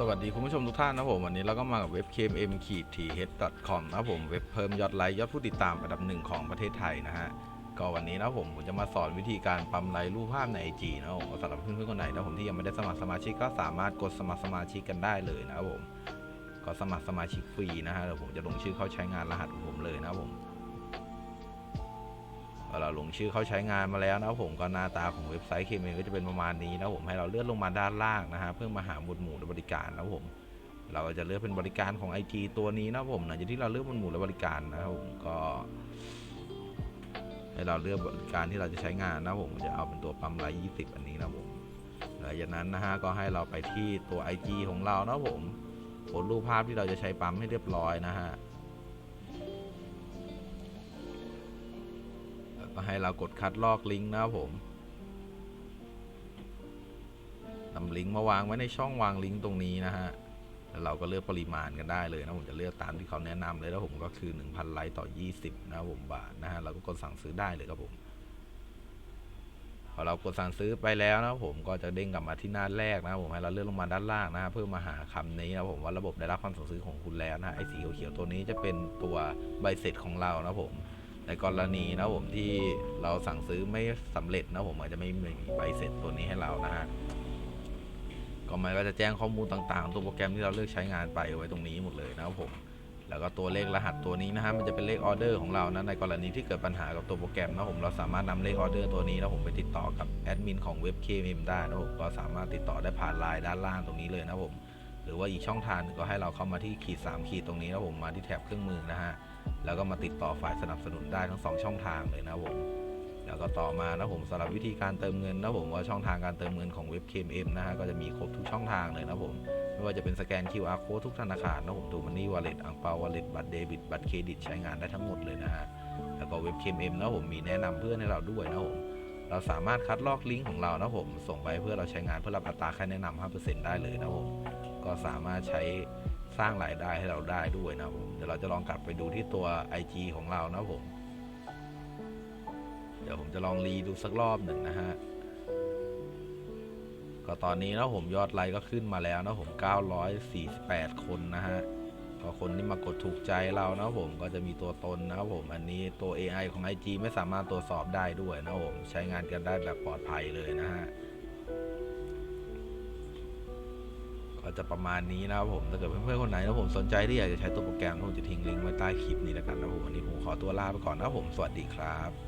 สวัสดีคุณผู้ชมทุกท่านนะผม วันนี้เราก็มากับเว็บ kmm ขีด th com นะผมเว็บเพิ่มยอดไลค์ยอดผู้ติดตามอันดับหนึ่งของประเทศไทยนะฮะ ก็วันนี้นะผมผมจะมาสอนวิธีการปั๊มไลค์รูปภาพใน IG นะผมสำหรับเพื่อนๆคนไหนนะผมที่ยังไม่ได้สมัครสมาชิกก็สามารถกดสมัครสมาชิกกันได้เลยนะครับผมก็สมัครสมาชิกฟรีนะฮะเดี๋ยวผมจะลงชื่อเข้าใช้งานรหัสของผมเลยนะครับผม เราลงชื่อเข้าใช้งานมาแล้วนะผมก็หน้าตาของเว็บไซต์ KMM ก็จะเป็นประมาณนี้นะผมให้เราเลื่อนลงมาด้านล่างนะฮะเพื่อมาหาหมวดหมู่และบริการนะผมเราจะเลือกเป็นบริการของ IT ตัวนี้นะผมหลังจากที่เราเลือกหมวดหมู่และบริการนะครับผมก็ ให้เราเลือกบริการที่เราจะใช้งานนะผมจะเอาเป็นตัวปั๊มไลท์20อันนี้นะผมหลังจากนั้นนะฮะก็ให้เราไปที่ตัว IG ของเรานะผมโพสรูปภาพที่เราจะใช้ปั๊มให้เรียบร้อยนะฮะ ก็ให้เรากดคัดลอกลิงก์นะครับผมนำลิงก์มาวางไว้ในช่องวางลิงก์ตรงนี้นะฮะ แล้วเราก็เลือกปริมาณกันได้เลยนะผมจะเลือกตามที่เขาแนะนำเลยแล้วผมก็คือ 1,000 ไลค์ต่อ 20 นะครับผมบาทนะฮะเราก็กดสั่งซื้อได้เลยครับผม พอเรากดสั่งซื้อไปแล้วนะผมก็จะเด้งกลับมาที่หน้าแรกนะผมให้เราเลื่อนลงมาด้านล่างนะฮะเพื่อมาหาคำนี้นะผมว่าระบบได้รับความสั่งซื้อของคุณแล้วนะไอ้สีเขียวๆตัวนี้จะเป็นตัวใบเสร็จของเรานะผม ในกรณีนะผมที่เราสั่งซื้อไม่สำเร็จนะผมอาจจะไม่มีใบเสร็จตัวนี้ให้เรานะฮะก็มันก็จะแจ้งข้อมูลต่างๆ ตัวโปรแกรมที่เราเลือกใช้งานไปไว้ตรงนี้หมดเลยนะครับผมแล้วก็ตัวเลขรหัสตัวนี้นะฮะมันจะเป็นเลขออเดอร์ของเรานะในกรณีที่เกิดปัญหากับตัวโปรแกรมนะผมเราสามารถนำเลขออเดอร์ตัวนี้นะผมไปติดต่อกับแอดมินของเว็บ KMM ได้นะผมก็สามารถติดต่อได้ผ่านไลน์ด้านล่างตรงนี้เลยนะผม หรือว่าอีกช่องทางหนึ่งก็ให้เราเข้ามาที่ขีด3ขีดตรงนี้นะผมมาที่แถบเครื่องมือนะฮะแล้วก็มาติดต่อฝ่ายสนับสนุนได้ทั้งสองช่องทางเลยนะผมแล้วก็ต่อมานะผมสำหรับวิธีการเติมเงินนะผมว่าช่องทางการเติมเงินของเว็บ KMM นะฮะก็จะมีครบทุกช่องทางเลยนะผมไม่ว่าจะเป็นสแกน QR code ทุกธนาคารนะผมดูมันนี่วอลเล็ตอังเปาวอลเล็ตบัตรเดบิตบัตรเครดิตใช้งานได้ทั้งหมดเลยนะฮะแล้วก็เว็บ KMM นะผมมีแนะนำเพื่อนให้เราด้วยนะผมเราสามารถคัดลอกลิงก์ของเรานะผมส่งไปเพื่อเราใช้งานเพื่อรับอัตราค่าแนะนำ5%ได้เลยนะผม สามารถใช้สร้างรายได้ให้เราได้ด้วยนะผมเดี๋ยวเราจะลองกลับไปดูที่ตัว IG ของเรานะผม เดี๋ยวผมจะลองรีดูสักรอบหนึ่งนะฮะก็ตอนนี้นะผมยอดไลค์ก็ขึ้นมาแล้วนะผม 948 คนนะฮะก็คนที่มากดถูกใจเรานะผมก็จะมีตัวตนนะครับผมอันนี้ตัว AI ของ IG ไม่สามารถตรวจสอบได้ด้วยนะผมใช้งานกันได้แบบปลอดภัยเลยนะฮะ ก็จะประมาณนี้นะครับผมถ้าเกิดเพื่อนๆคนไหนนะผมสนใจที่อยากจะใช้ตัวโปรแกรมผมจะทิ้งลิงก์ไว้ใต้คลิปนี้แล้วกันนะผมวันนี้ผมขอตัวลาไปก่อนนะครับผมสวัสดีครับ